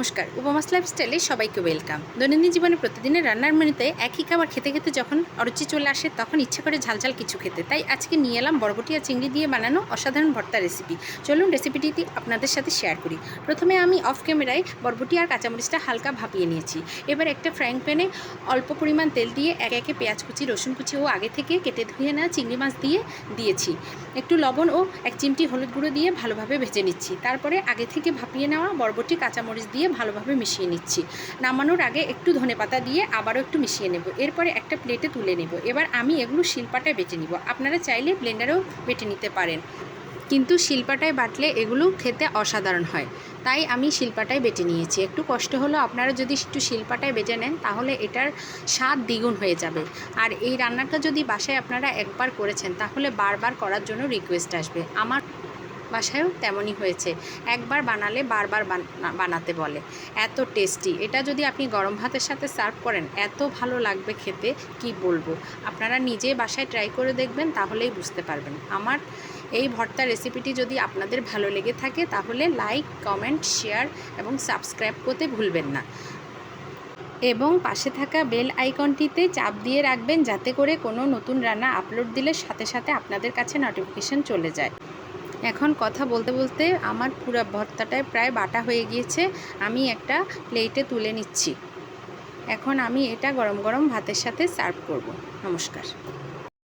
নমস্কার উপমাস লাইফস্টাইলে সবাইকে ওয়েলকাম দৈনন্দিন জীবনে প্রতিদিনের রান্নার মেনুতে একই খাবার খেতে খেতে যখন অরুচি চলে আসে, তখন ইচ্ছা করে ঝালঝাল কিছু খেতে। তাই আজকে নিয়ে এলাম বরবটি আর চিংড়ি দিয়ে বানানো অসাধারণ ভর্তা রেসিপি চলুন রেসিপিটি আপনাদের সাথে শেয়ার করি। প্রথমে আমি অফ ক্যামেরায় বরবটি আর কাঁচামরিচটা হালকা ভাপিয়ে নিয়েছি। এবার একটা ফ্রাইং প্যানে অল্প পরিমাণ তেল দিয়ে একে একে পেঁয়াজ কুচি, রসুন কুচি ও আগে থেকে কেটে ধুয়ে নেওয়া চিংড়ি মাছ দিয়ে দিয়েছি। একটু লবণ ও এক চিমটি হলুদ গুঁড়ো দিয়ে ভালোভাবে ভেজে নিচ্ছি। তারপরে আগে থেকে ভাপিয়ে নেওয়া বরবটি কাঁচামরিচ দিয়ে ভালোভাবে মিশিয়ে নিচ্ছি। নামানোর আগে একটু ধনেপাতা দিয়ে আবারও একটু মিশিয়ে নেব। এরপরে একটা প্লেটে তুলে নেব। এবার আমি এগুলো শিলপাটায় বেটে নিব। আপনারা চাইলে ব্লেন্ডারেও বেটে নিতে পারেন। কিন্তু শিলপাটায় বাটলে এগুলো খেতে অসাধারণ হয়। তাই আমি শিলপাটায় বেটে নিয়েছি। একটু কষ্ট হলেও আপনারা যদি একটু শিলপাটায় বেটে নেন, তাহলে এটার স্বাদ দ্বিগুণ হয়ে যাবে। আর এই রান্নাটা যদি বাসায় আপনারা একবার করেছেন, তাহলে বারবার করার জন্য রিকোয়েস্ট আসবে। আমার বাসায়ও তেমনই হয়েছে। একবার বানালে বারবার বানা- বানাতে বলে। এত টেস্টি। এটা যদি আপনি গরম ভাতের সাথে সার্ভ করেন, এত ভালো লাগবে খেতে, কি বলব? আপনারা নিজে বাসায় ট্রাই করে দেখবেন, তাহলেই বুঝতে পারবেন। আমার এই ভর্তা রেসিপিটি যদি আপনাদের ভালো লেগে থাকে, তাহলে লাইক, কমেন্ট, শেয়ার এবং সাবস্ক্রাইব করতে ভুলবেন না। এবং পাশে থাকা বেল আইকনটিতে চাপ দিয়ে রাখবেন, যাতে করে কোনো নতুন রান্না আপলোড দিলে সাথে সাথে আপনাদের কাছে নোটিফিকেশন চলে যায়। এখন কথা বলতে বলতে আমার পুরো ভর্তাটায় প্রায় বাটা হয়ে গিয়েছে, আমি একটা প্লেটে তুলে নিচ্ছি। এখন আমি এটা গরম গরম ভাতের সাথে সার্ভ করব। নমস্কার।